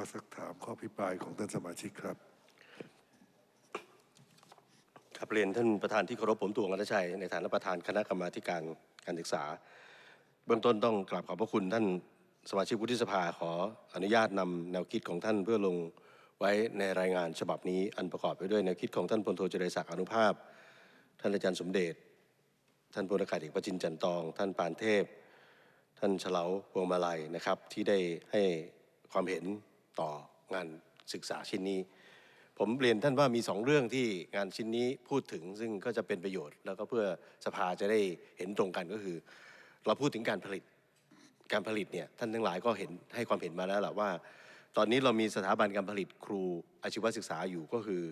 ข้อสักถามข้อพิปรายของท่านสมาชิกครับครับเรียนท่านประธานที่เคารพผมตวงรัตชัยในฐานะประธานคณะกรรมาการการศึกษา เบื้องต้นต้องกราบขอบพระคุณท่านสมาชิกวุฒิสภาขออนุญาตนำแนวคิดของท่านเพื่อลงไว้ในรายงานฉบับนี้อันประกอบไปด้วยแนวคิดของท่านพลโทเจริญศักดิ์อนุภาพ ท่านอาจารย์สมเด็จท่านพลอากาศเอกประจินจันทร์ตอง ท่านปานเทพ ท่านเฉลาพวงมาลัยนะครับที่ได้ให้ความเห็น ต่องานศึกษาชิ้นนี้ ผมเรียนท่านว่ามีสองเรื่องที่งานชิ้นนี้พูดถึงซึ่งก็จะเป็นประโยชน์ แล้วก็เพื่อสภาจะได้เห็นตรงกันก็คือ เราพูดถึงการผลิตการผลิตเนี่ยท่านทั้งหลายก็เห็นให้ความเห็นมาแล้วแหละว่า ตอนนี้เรามีสถาบันการผลิตครูอาชีวศึกษาอยู่ก็คือ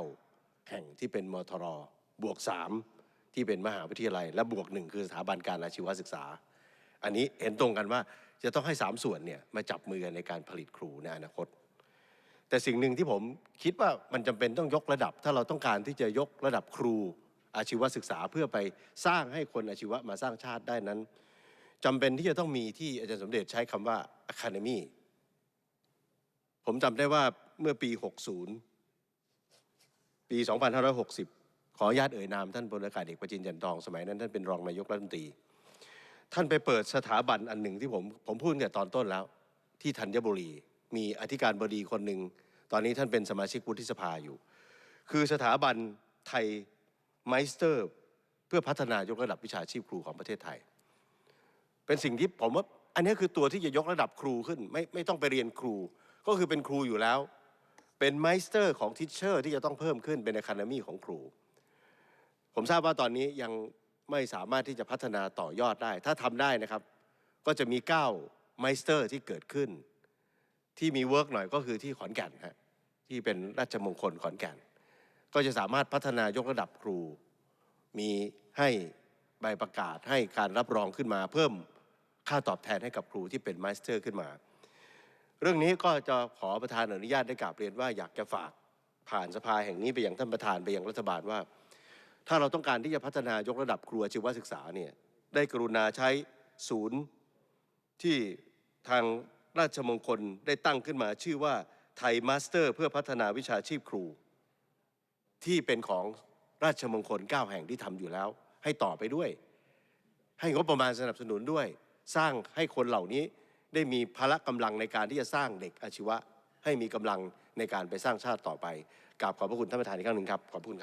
9 แห่งที่เป็นมทรบวก 3 ที่เป็นมหาวิทยาลัย และบวกหนึ่งคือสถาบันการอาชีวศึกษา อันนี้เห็นตรงกันว่า จะต้องให้สามส่วนเนี่ยมาจับมือกันในการผลิตครูในอนาคต แต่สิ่งหนึ่งที่ผมคิดว่ามันจำเป็นต้องยกระดับ ถ้าเราต้องการที่จะยกระดับครูอาชีวศึกษาเพื่อไปสร้างให้คนอาชีวะมาสร้างชาติได้นั้นจำเป็นที่จะต้องมีที่อาจารย์สมเด็จใช้คำว่า academy ผมจำได้ว่าเมื่อปี 60 ปี 2560 ขออนุญาตเอ่ยนามท่านพลอากาศเอกประจินจันทร์ทอง สมัยนั้นท่านเป็นรองนายกรัฐมนตรี ท่านไปเปิดสถาบันอันหนึ่งที่ผมผมพูดตั้งแต่ตอนต้นแล้ว ที่ธัญบุรี มีอธิการบดีคนหนึ่งตอนนี้ท่านเป็นสมาชิกวุฒิสภาอยู่ คือสถาบันไทยไมสเตอร์ เพื่อพัฒนายกระดับวิชาชีพครูของประเทศไทย เป็นสิ่งที่ผมว่าอันนี้คือตัวที่จะยกระดับครูขึ้น ไม่ไม่ต้องไปเรียนครู ก็คือเป็นครูอยู่แล้ว เป็นไมสเตอร์ของทิชเชอร์ที่จะต้องเพิ่มขึ้นเป็นอะคาเดมีของครู ผมทราบว่าตอนนี้ยัง ไม่สามารถที่จะพัฒนาต่อยอดได้ ถ้าทำได้นะครับ ก็จะมี9ไมสเตอร์ที่เกิดขึ้น ที่มีเวิร์กหน่อยก็คือที่ขอนแก่นฮะที่เป็นราชมงคลขอนแก่น ก็จะสามารถพัฒนายกระดับครู มีให้ใบประกาศให้การรับรองขึ้นมา เพิ่มค่าตอบแทนให้กับครูที่เป็นไมสเตอร์ขึ้นมา เรื่องนี้ก็จะขอประธานอนุญาตได้กราบเรียนว่าอยากจะฝากผ่านสภาแห่งนี้ไปยังท่านประธานไปยังรัฐบาลว่า ถ้าเราต้องการที่จะพัฒนายกระดับครูอาชีวศึกษาเนี่ยได้กรุณาใช้ศูนย์ที่ทางราชมงคลได้ตั้งขึ้นมาชื่อว่าไทยมาสเตอร์ เพื่อพัฒนาวิชาชีพครู ที่เป็นของราชมงคล 9 แห่งที่ทำอยู่แล้ว ให้ต่อไปด้วย ให้งบประมาณสนับสนุนด้วย สร้างให้คนเหล่านี้ได้มีพละกำลังในการที่จะสร้างเด็กอาชีวะ ให้มีกำลังในการไปสร้างชาติต่อไปกราบขอบพระคุณท่านประธานอีกครั้งหนึ่งครับขอบคุณครับ